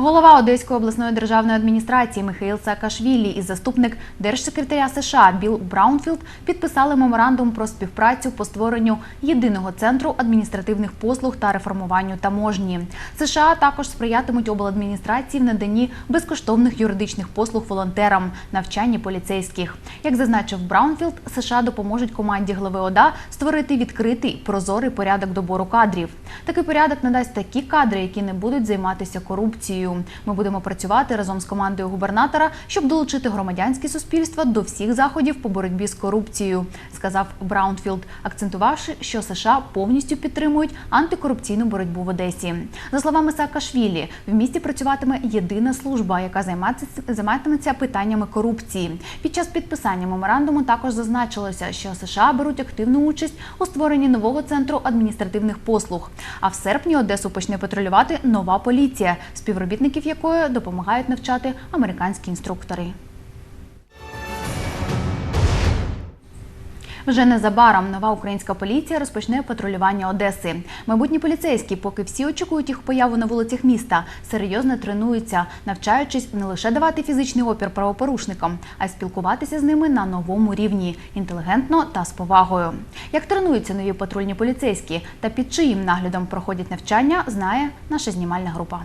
Голова Одеської обласної державної адміністрації Михаїл Саакашвілі і заступник держсекретаря США Біл Браунфілд підписали меморандум про співпрацю по створенню єдиного центру адміністративних послуг та реформуванню таможні. США також сприятимуть обладміністрації в наданні безкоштовних юридичних послуг волонтерам, навчанні поліцейських. Як зазначив Браунфілд, США допоможуть команді глави ОДА створити відкритий прозорий порядок добору кадрів. Такий порядок надасть такі кадри, які не будуть займатися корупцією. Ми будемо працювати разом з командою губернатора, щоб долучити громадянське суспільство до всіх заходів по боротьбі з корупцією, сказав Браунфілд, акцентувавши, що США повністю підтримують антикорупційну боротьбу в Одесі. За словами Саакашвілі, в місті працюватиме єдина служба, яка займатиметься- питаннями корупції. Під час підписання меморандуму також зазначилося, що США беруть активну участь у створенні нового центру адміністративних послуг. А в серпні Одесу почне патрулювати нова поліція, співробітників якої допомагають навчати американські інструктори. Вже незабаром нова українська поліція розпочне патрулювання Одеси. Майбутні поліцейські, поки всі очікують їх появу на вулицях міста, серйозно тренуються, навчаючись не лише давати фізичний опір правопорушникам, а й спілкуватися з ними на новому рівні інтелігентно та з повагою. Як тренуються нові патрульні поліцейські та під чиїм наглядом проходять навчання, знає наша знімальна група.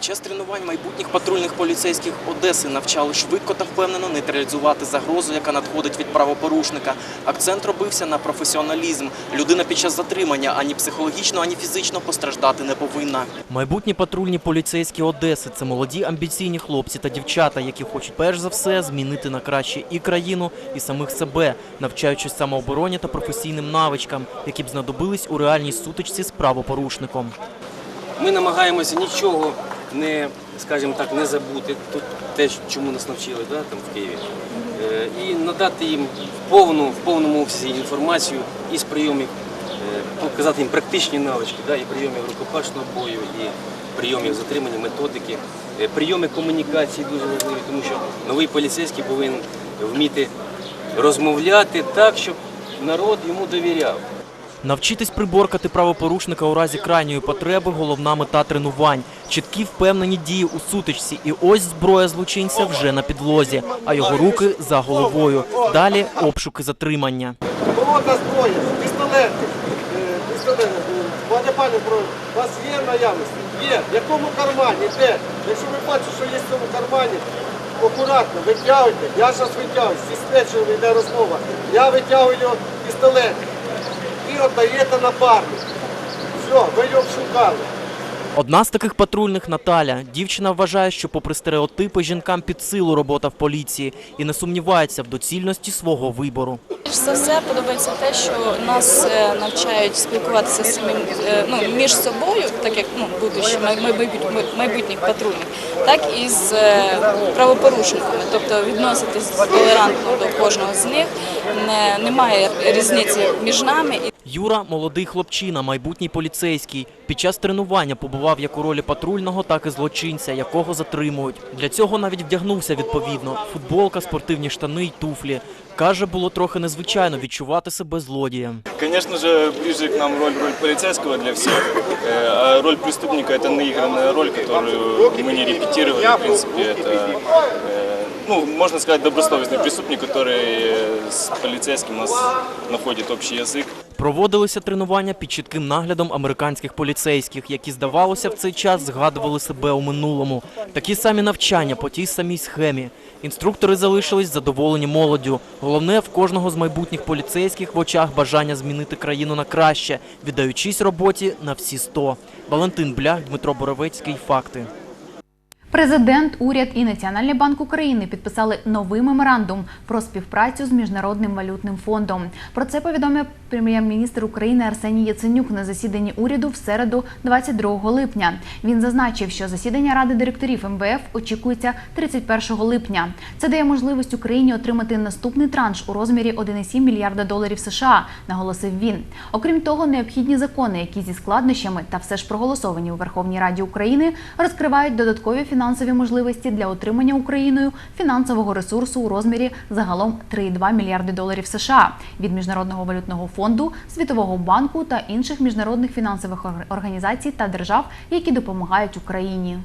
Під час тренувань майбутніх патрульних поліцейських Одеси навчали швидко та впевнено нейтралізувати загрозу, яка надходить від правопорушника. Акцент робився на професіоналізм. Людина під час затримання ані психологічно, ані фізично постраждати не повинна. Майбутні патрульні поліцейські Одеси це молоді амбіційні хлопці та дівчата, які хочуть перш за все змінити на краще і країну, і самих себе, навчаючись самообороні та професійним навичкам, які б знадобились у реальній сутичці з правопорушником. Ми намагаємося нічого не, скажімо так, не забути, тут те, чому нас навчили да, там в Києві, Е, і надати їм в, повну, в повному обсязі інформацію із прийомів, е, показати їм практичні навички, да, і прийомів рукопашного бою, і прийомів затримання, методики, Е, прийоми комунікації дуже важливі, тому що новий поліцейський повинен вміти розмовляти так, щоб народ йому довіряв. Навчитись приборкати правопорушника у разі крайньої потреби – головна мета тренувань. Чіткі впевнені дії у сутичці. І ось зброя злочинця вже на підлозі, а його руки за головою. Далі обшуки затримання. Холодна зброя, пістолети, е, пістолети. Пане пане, у вас є наявності? Є. В якому кармані? Де? Якщо ви бачите, що є в цьому кармані, акуратно, витягуйте. Я зараз витягую, зі слідчим йде розмова. Я витягую пістолет. Ви на парню. Все, мы ее шукали. Одна з таких патрульних – Наталя. Дівчина вважає, що попри стереотипи жінкам під силу робота в поліції і не сумнівається в доцільності свого вибору. За все подобається те, що нас е, навчають спілкуватися самим е, ну, між собою, так як ну, будучи май- майбут- май- майбутніх патрульних, так і з е, правопорушниками, тобто відноситись толерантно до кожного з них. Не, немає різниці між нами. Юра – молодий хлопчина, майбутній поліцейський. Під час тренування побував як у ролі патрульного, так і злочинця, якого затримують. Для цього навіть вдягнувся відповідно. Футболка, спортивні штани й туфлі. Каже, було трохи незвичайно відчувати себе злодієм. Конечно же, ближе к нам роль, роль полицейского для всех, Э, а роль преступника – это наигранная роль, которую мы не репетировали, в принципе, это, э, ну, можно сказать, добросовестный преступник, который э, с полицейским у нас находит общий язык. Проводилися тренування під чітким наглядом американських поліцейських, які, здавалося, в цей час згадували себе у минулому. Такі самі навчання по тій самій схемі. Інструктори залишились задоволені молоддю. Головне, в кожного з майбутніх поліцейських в очах бажання змінити країну на краще, віддаючись роботі на всі сто. Валентин Блях, Дмитро Боровецький. Факти. Президент, уряд і Національний банк України підписали новий меморандум про співпрацю з Міжнародним валютним фондом. Про це повідомив прем'єр-міністр України Арсеній Яценюк на засіданні уряду в середу 22 липня. Він зазначив, що засідання ради директорів МВФ очікується 31 липня. Це дає можливість Україні отримати наступний транш у розмірі 1,7 мільярда доларів США, наголосив він. Окрім того, необхідні закони, які зі складнощами та все ж проголосовані у Верховній Раді України, розкривають додаткові фінансові можливості для отримання Україною фінансового ресурсу у розмірі загалом 3,2 мільярди доларів США від міжнародного валютного фонду, Світового банку та інших міжнародних фінансових організацій та держав, які допомагають Україні.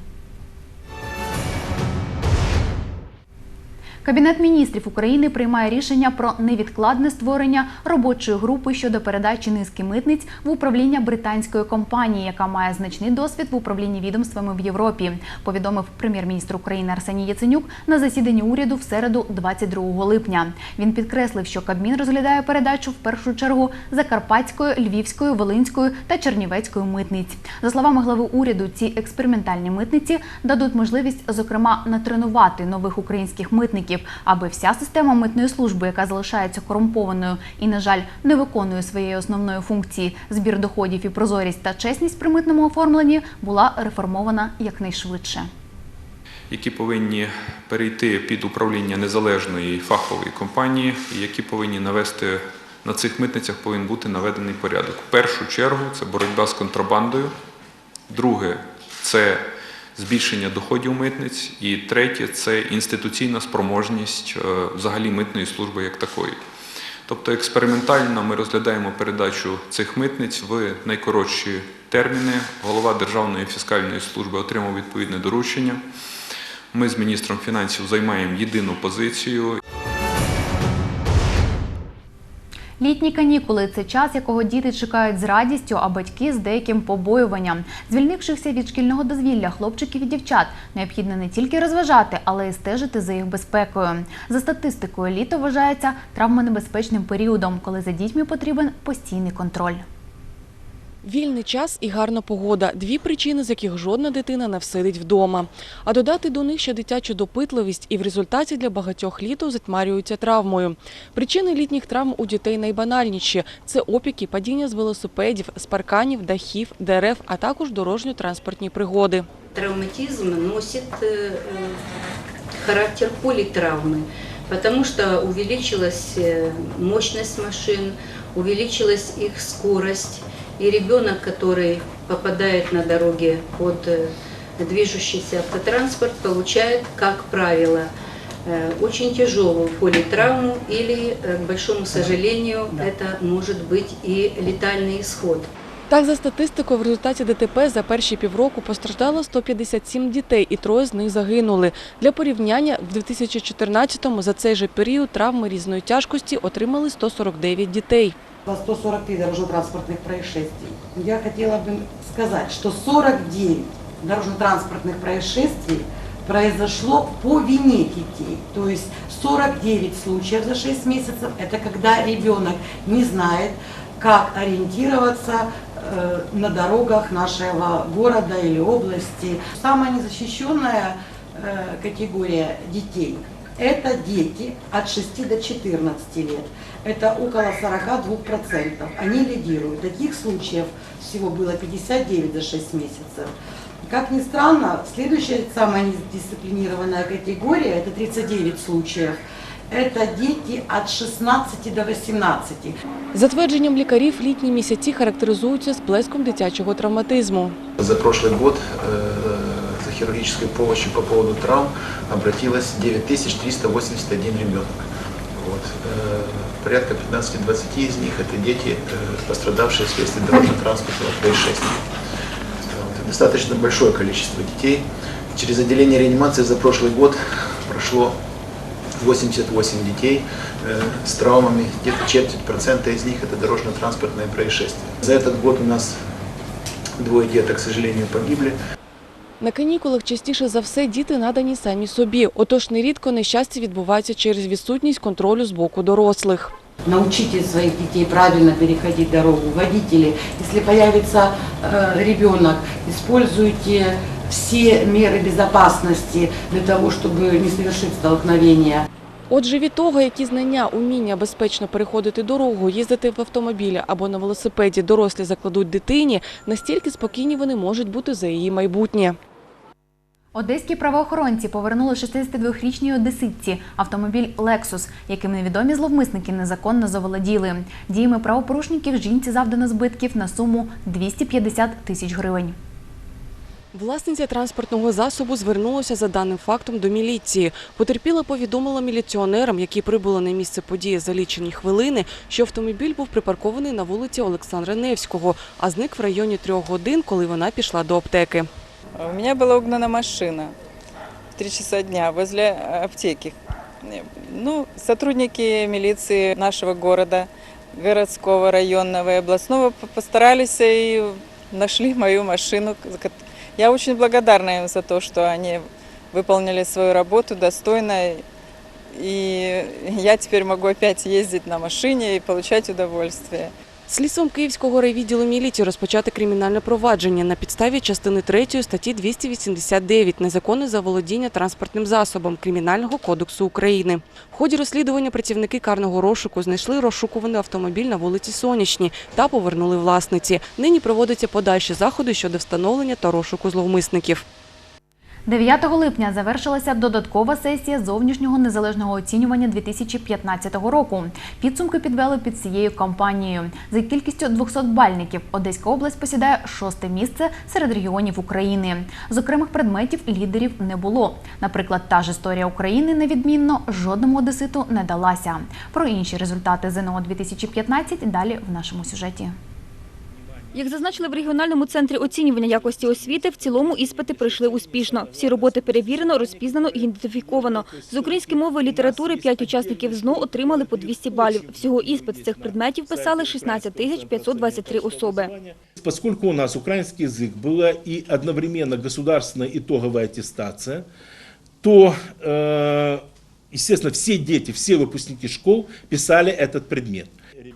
Кабінет міністрів України приймає рішення про невідкладне створення робочої групи щодо передачі низки митниць в управління британської компанії, яка має значний досвід в управлінні відомствами в Європі. Повідомив прем'єр-міністр України Арсеній Яценюк на засіданні уряду в середу, 22 липня. Він підкреслив, що Кабмін розглядає передачу в першу чергу Закарпатської, Львівської, Волинської та Чернівецької митниць. За словами глави уряду, ці експериментальні митниці дадуть можливість, зокрема, натренувати нових українських митників, аби вся система митної служби, яка залишається корумпованою і, на жаль, не виконує своєї основної функції збір доходів і прозорість та чесність при митному оформленні, була реформована якнайшвидше. які повинні перейти під управління незалежної фахової компанії, і які повинні навести на цих митницях повинен бути наведений порядок. В першу чергу це боротьба з контрабандою, друге це збільшення доходів митниць, і третє це інституційна спроможність е, взагалі митної служби як такої. Тобто експериментально ми розглядаємо передачу цих митниць в найкоротші терміни. Голова Державної фіскальної служби отримав відповідне доручення. Ми з міністром фінансів займаємо єдину позицію. Літні канікули це час, якого діти чекають з радістю, а батьки з деяким побоюванням. Звільнившихся від шкільного дозвілля хлопчиків і дівчат необхідно не тільки розважати, але й стежити за їх безпекою. За статистикою, літо вважається травмонебезпечним періодом, коли за дітьми потрібен постійний контроль. Вільний час і гарна погода – дві причини, з яких жодна дитина не всидить вдома. А додати до них ще дитячу допитливість і в результаті для багатьох літо затьмарюються травмою. Причини літніх травм у дітей найбанальніші – це опіки, падіння з велосипедів, з парканів, дахів, дерев, а також дорожньо-транспортні пригоди. Травматизм носит э, характер политравмы, потому что увеличилась э, мощность машин, увеличилась их скорость, и ребенок, который попадает на дороге под э, движущийся автотранспорт, получает, как правило, э, очень тяжелую политравму или, э, к большому сожалению, это может быть и летальный исход. Так, за статистикою, в результаті ДТП за перші півроку постраждало 157 дітей, і троє з них загинули. Для порівняння, в 2014-му за цей же період травми різної тяжкості отримали 149 дітей. 143 дорожно-транспортных происшествий. Я хотела бы сказать, что 49 дорожно-транспортных происшествий произошло по вине детей. То есть 49 случаев за 6 месяцев – это когда ребенок не знает, как ориентироваться э, на дорогах нашего города или области. Самая незащищенная э, категория детей – это дети от 6 до 14 лет. Это около 42%. Они лидируют. Таких случаев всего было 59 за 6 месяцев. Как ни странно, следующая самая недисциплинированная категория, это 39 случаев, это дети от 16 до 18. За твердженням лікарів, літні місяці характеризуються сплеском дитячого травматизму. За прошлый год э, за хирургической помощью по поводу травм обратилось 9381 ребенок. Вот. Э, порядка 15-20 из них это дети, э, пострадавшие вследствие дорожно-транспортного происшествия. Вот. Достаточно большое количество детей. Через отделение реанимации за прошлый год прошло 88 детей э, с травмами, где-то четверть процента из них это дорожно-транспортное происшествие. За этот год у нас двое деток, к сожалению, погибли. На канікулах частіше за все діти надані самі собі. Отож, нерідко нещастя відбуваються через відсутність контролю з боку дорослих. Научите своих детей правильно переходить дорогу. Водители, если появится э, ребенок, используйте все меры безопасности для того, чтобы не совершить столкновения. Отже, від того, які знання, уміння безпечно переходити дорогу, їздити в автомобілі або на велосипеді дорослі закладуть дитині, настільки спокійні вони можуть бути за її майбутнє. Одеські правоохоронці повернули 62-річній одеситці автомобіль Lexus, яким невідомі зловмисники незаконно заволоділи. Діями правопорушників жінці завдано збитків на суму 250 тисяч гривень. Власниця транспортного засобу звернулася за даним фактом до міліції. Потерпіла повідомила міліціонерам, які прибули на місце події за лічені хвилини, що автомобіль був припаркований на вулиці Олександра Невського, а зник в районі трьох годин, коли вона пішла до аптеки. У меня была угнана машина в 3 часа дня возле э, аптеки. Ну, сотрудники милиции нашего города, городского, районного и областного постарались и нашли мою машину. Я очень благодарна им за то, что они выполнили свою работу достойно. И я теперь могу опять ездить на машине и получать удовольствие. Слідством Київського райвідділу міліції розпочати кримінальне провадження на підставі частини 3 статті 289 незаконне заволодіння транспортним засобом Кримінального кодексу України. В ході розслідування працівники карного розшуку знайшли розшукуваний автомобіль на вулиці Сонячній та повернули власниці. Нині проводяться подальші заходи щодо встановлення та розшуку зловмисників. 9 липня завершилася додаткова сесія зовнішнього незалежного оцінювання 2015 року. Підсумки підвели під цією кампанією. За кількістю 200 бальників Одеська область посідає шосте місце серед регіонів України. З окремих предметів лідерів не було. Наприклад, та ж історія України невідмінно жодному одеситу не далася. Про інші результати ЗНО 2015 далі в нашому сюжеті. Як зазначили в регіональному центрі оцінювання якості освіти, в цілому іспити пройшли успішно. Всі роботи перевірено, розпізнано і ідентифіковано. З української мови і літератури п'ять учасників ЗНО отримали по 200 балів. Всього іспит з цих предметів писали 16 тисяч 523 особи. Поскольку у нас украинский язык была и одновременно государственная итоговая аттестация, то, э, естественно, все дети, все выпускники школ писали этот предмет.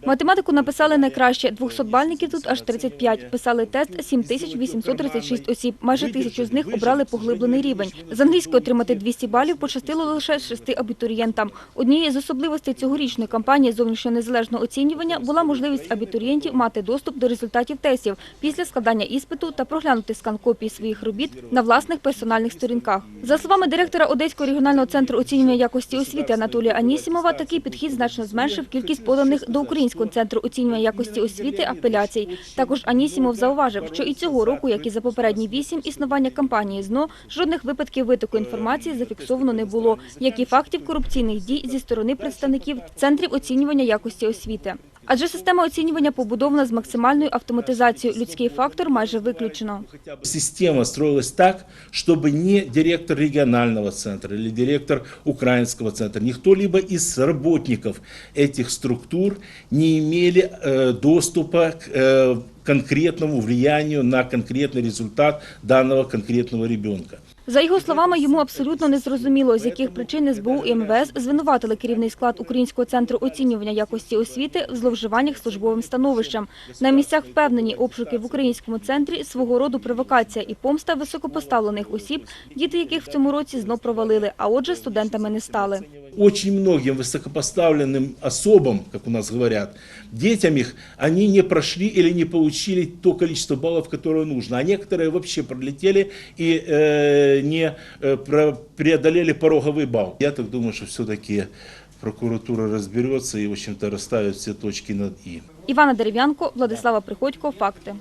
Математику написали найкраще. 200 бальників тут аж 35. Писали тест 7836 осіб. Майже тисячу з них обрали поглиблений рівень. З англійської отримати 200 балів пощастило лише шести абітурієнтам. Однією з особливостей цьогорічної кампанії зовнішнього незалежного оцінювання була можливість абітурієнтів мати доступ до результатів тестів після складання іспиту та проглянути скан копій своїх робіт на власних персональних сторінках. За словами директора Одеського регіонального центру оцінювання якості освіти Анатолія Анісімова, такий підхід значно зменшив кількість поданих до Українського центру оцінювання якості освіти апеляцій. Також Анісімов зауважив, що і цього року, як і за попередні вісім існування кампанії ЗНО, жодних випадків витоку інформації зафіксовано не було, як і фактів корупційних дій зі сторони представників центрів оцінювання якості освіти. Адже система оцінювання побудована з максимальною автоматизацією. Людський фактор майже виключено. Система строилась так, чтобы не директор регионального центра или директор украинского центра, ни кто-либо из работников этих структур не имели э, доступа к э, конкретному влиянию на конкретный результат данного конкретного ребенка. За його словами, йому абсолютно не зрозуміло, з яких причин СБУ і МВС звинуватили керівний склад Українського центру оцінювання якості освіти в зловживаннях службовим становищем. На місцях впевнені обшуки в українському центрі свого роду провокація і помста високопоставлених осіб, діти яких в цьому році знов провалили, а отже студентами не стали. Очень многим высокопоставленным особам, как у нас говорят, детям их, они не прошли или не получили то количество баллов, которое нужно. А некоторые вообще пролетели и э, не э, преодолели пороговый балл. Я так думаю, что все-таки прокуратура разберется и, в общем-то, расставит все точки над «и». Івана Дерев'янко, Владислава Приходько. Факти.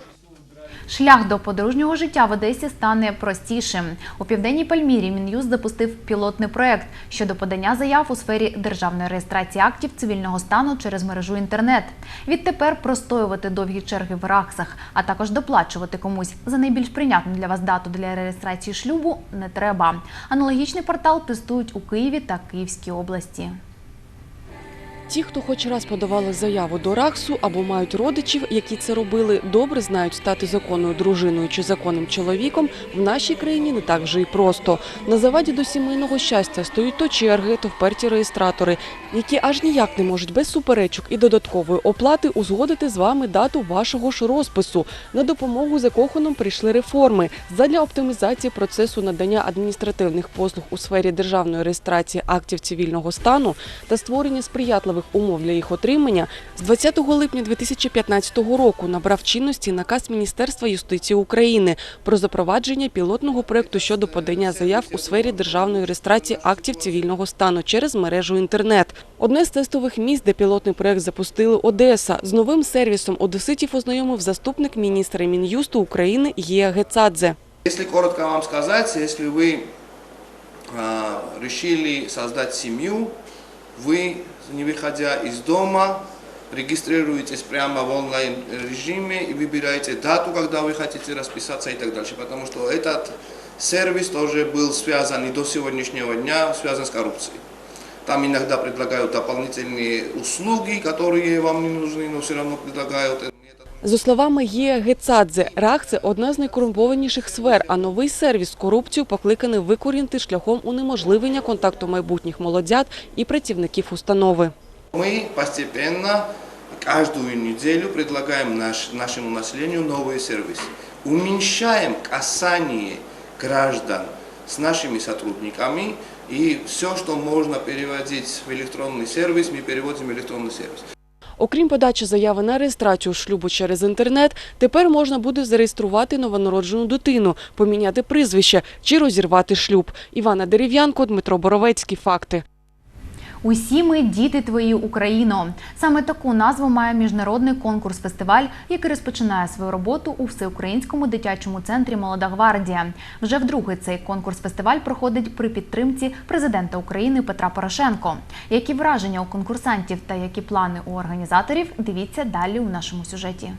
Шлях до подружнього життя в Одесі стане простішим. У південній Пальмірі Мін'юст запустив пілотний проект щодо подання заяв у сфері державної реєстрації актів цивільного стану через мережу інтернет. Відтепер простоювати довгі черги в раксах, а також доплачувати комусь за найбільш прийнятну для вас дату для реєстрації шлюбу не треба. Аналогічний портал тестують у Києві та Київській області. Ті, хто хоч раз подавали заяву до РАХСу або мають родичів, які це робили, добре знають стати законною дружиною чи законним чоловіком в нашій країні не так вже й просто. На заваді до сімейного щастя стоять то черги, то вперті реєстратори, які аж ніяк не можуть без суперечок і додаткової оплати узгодити з вами дату вашого ж розпису. На допомогу закоханим прийшли реформи задля оптимізації процесу надання адміністративних послуг у сфері державної реєстрації актів цивільного стану та створення сприятливих умов для їх отримання. З 20 липня 2015 року набрав чинності наказ Міністерства юстиції України про запровадження пілотного проекту щодо подання заяв у сфері державної реєстрації актів цивільного стану через мережу інтернет. Одне з тестових місць, де пілотний проект запустили Одеса. З новим сервісом одеситів ознайомив заступник міністра Мін'юсту України Гія Гецадзе. Если коротко вам сказать, если вы а, решили создать семью, не выходя из дома, регистрируетесь прямо в онлайн режиме и выбираете дату, когда вы хотите расписаться и так дальше. Потому что этот сервис тоже был связан и до сегодняшнего дня связан с коррупцией. Там иногда предлагают дополнительные услуги, которые вам не нужны, но все равно предлагают. За словами Гія Гецадзе, РАХ – це одна з найкорумпованіших сфер, а новий сервіс корупцію покликаний викорінити шляхом унеможливлення контакту майбутніх молодят і працівників установи. Мы постепенно, каждую неделю предлагаем наш, нашему населению новые сервисы. Уменьшаем касание граждан с нашими сотрудниками, и все, что можно переводить в электронный сервис, мы переводим в электронный сервис. Окрім подачі заяви на реєстрацію шлюбу через інтернет, тепер можна буде зареєструвати новонароджену дитину, поміняти прізвище чи розірвати шлюб. Івана Дерев'янко, Дмитро Боровецький. Факти. Усі ми діти твої Україно. Саме таку назву має міжнародний конкурс-фестиваль, який розпочинає свою роботу у всеукраїнському дитячому центрі Молода гвардія. Вже вдруге цей конкурс-фестиваль проходить при підтримці президента України Петра Порошенко. Які враження у конкурсантів та які плани у організаторів? Дивіться далі у нашому сюжеті.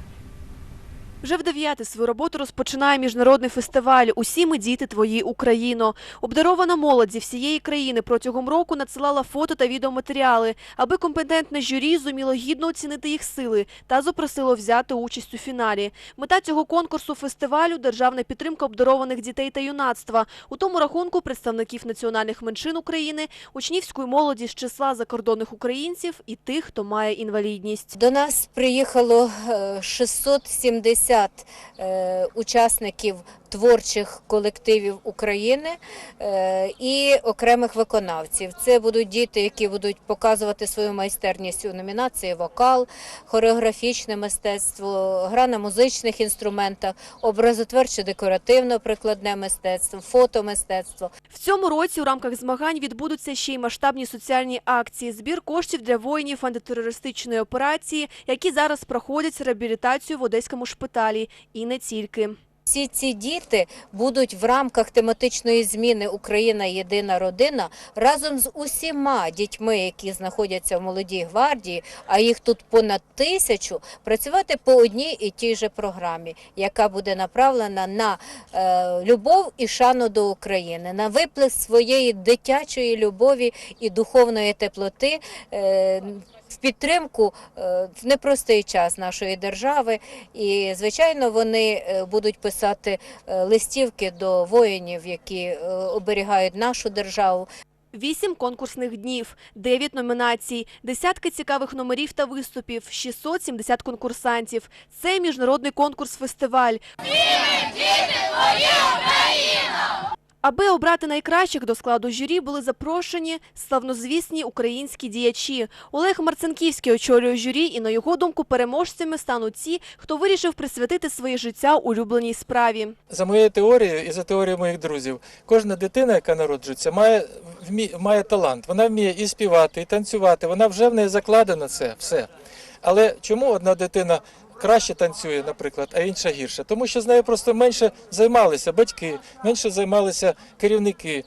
Вже в дев'яте свою роботу розпочинає міжнародний фестиваль Усі ми діти твої Україно. Обдарована молодь зі всієї країни протягом року надсилала фото та відеоматеріали, аби компетентне журі зуміло гідно оцінити їх сили та запросило взяти участь у фіналі. Мета цього конкурсу фестивалю державна підтримка обдарованих дітей та юнацтва. У тому рахунку представників національних меншин України, учнівської молоді з числа закордонних українців і тих, хто має інвалідність. До нас приїхало е, 670 е, учасників творчих колективів України е, і окремих виконавців. Це будуть діти, які будуть показувати свою майстерність у номінації вокал, хореографічне мистецтво, гра на музичних інструментах, образотворче декоративно-прикладне мистецтво, фотомистецтво. В цьому році у рамках змагань відбудуться ще й масштабні соціальні акції, збір коштів для воїнів антитерористичної операції, які зараз проходять реабілітацію в одеському шпиталі, і не тільки. Всі ці діти будуть в рамках тематичної зміни Україна єдина родина разом з усіма дітьми, які знаходяться в молодій гвардії, а їх тут понад тисячу, працювати по одній і тій же програмі, яка буде направлена на е, любов і шану до України, на виплеск своєї дитячої любові і духовної теплоти. Е, в підтримку е, в непростий час нашої держави, і звичайно вони е, будуть писати е, листівки до воїнів, які оберігають нашу державу. Вісім конкурсних днів, дев'ять номінацій, десятки цікавих номерів та виступів, 670 конкурсантів. Це міжнародний конкурс-фестиваль. Аби обрати найкращих до складу журі були запрошені славнозвісні українські діячі. Олег Марцинківський очолює журі, і на його думку переможцями стануть ті, хто вирішив присвятити своє життя улюбленій справі. За моєю теорією і за теорією моїх друзів, кожна дитина, яка народжується, має має талант. Вона вміє і співати, і танцювати. Вона вже в неї закладено це все. Але чому одна дитина краще танцює, наприклад, а інша гірше? Тому що з нею просто менше займалися батьки, менше займалися керівники.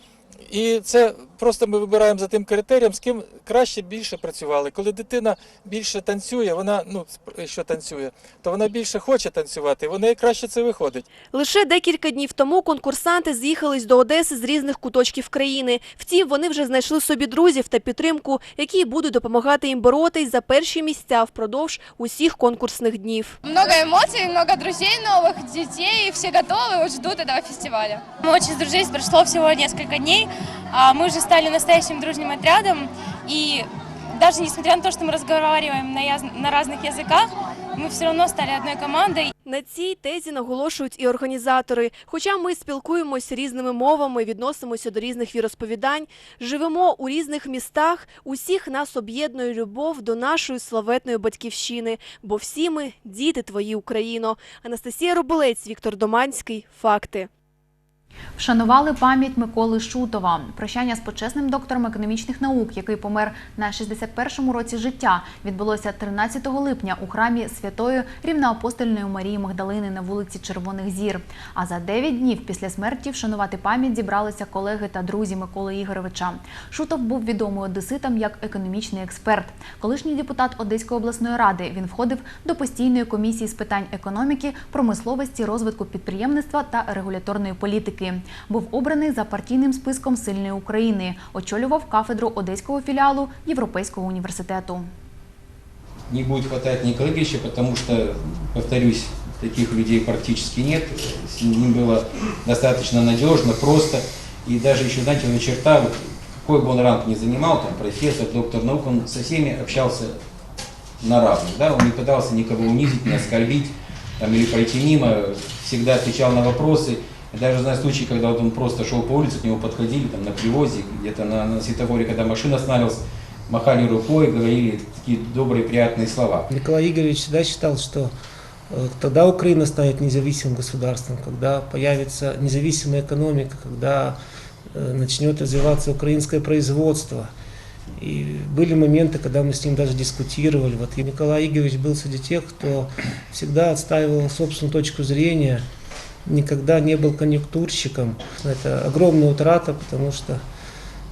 І це просто ми вибираємо за тим критерієм, з ким краще більше працювали. Коли дитина більше танцює, вона ну сп- що танцює, то вона більше хоче танцювати, і в неї краще це виходить. Лише декілька днів тому конкурсанти з'їхались до Одеси з різних куточків країни. Втім, вони вже знайшли собі друзів та підтримку, які будуть допомагати їм боротись за перші місця впродовж усіх конкурсних днів. Много эмоций, много друзей новых, детей, все готовы, вот ждут этого фестиваля. Мы очень сдружились, прошло всего несколько дней, а мы уже стали настоящим дружным отрядом, и даже несмотря на то, что мы разговариваем на, яз- на разных языках, мы все равно стали одной командой. На цій тезі наголошують і організатори. Хоча ми спілкуємося різними мовами, відносимося до різних віросповідань, живемо у різних містах, усіх нас об'єднує любов до нашої славетної батьківщини, бо всі ми діти твої Україно. Анастасія Роболець, Віктор Доманський. Факти. Вшанували пам'ять Миколи Шутова. Прощання з почесним доктором економічних наук, який помер на 61-му році життя, відбулося 13 липня у храмі святої Рівноапостольної Марії Магдалини на вулиці Червоних Зір. А за 9 днів після смерті вшанувати пам'ять зібралися колеги та друзі Миколи Ігоровича. Шутов був відомий одеситам як економічний експерт. Колишній депутат Одеської обласної ради. Він входив до постійної комісії з питань економіки, промисловості, розвитку підприємництва та регуляторної політики Був обраний за партійним списком сильної України. Очолював кафедру одеського філіалу Європейського університету. не будет хватать Николая Игоревича, потому что, повторюсь, таких людей практически нет. С ним было достаточно надежно, просто. И даже еще, знаете, его черта, вот, какой бы он ранг ни занимал, там, профессор, доктор наук, он со всеми общался на равных. Да? Он не пытался никого унизить, не оскорбить там, или пройти мимо, всегда отвечал на вопросы. Я даже знаю случаи, когда вот он просто шел по улице, к нему подходили там, на привозе, где-то на, на светофоре, когда машина останавливалась, махали рукой, говорили такие добрые, приятные слова. Николай Игоревич всегда считал, что э, тогда Украина станет независимым государством, когда появится независимая экономика, когда э, начнет развиваться украинское производство. И были моменты, когда мы с ним даже дискутировали. Вот и Николай Игоревич был среди тех, кто всегда отстаивал собственную точку зрения, никогда не был конъюнктурщиком. Это огромная утрата, потому что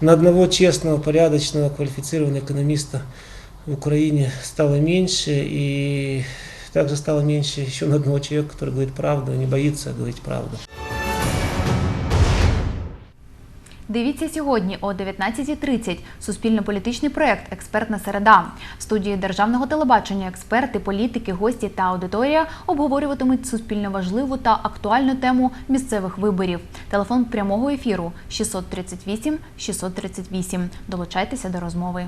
на одного честного, порядочного, квалифицированного экономиста в Украине стало меньше, и также стало меньше еще на одного человека, который говорит правду, не боится говорить правду. Дивіться сьогодні о 19.30 суспільно-політичний проєкт Експертна середа. В студії державного телебачення експерти, політики, гості та аудиторія обговорюватимуть суспільно важливу та актуальну тему місцевих виборів. Телефон прямого ефіру 638 638. Долучайтеся до розмови.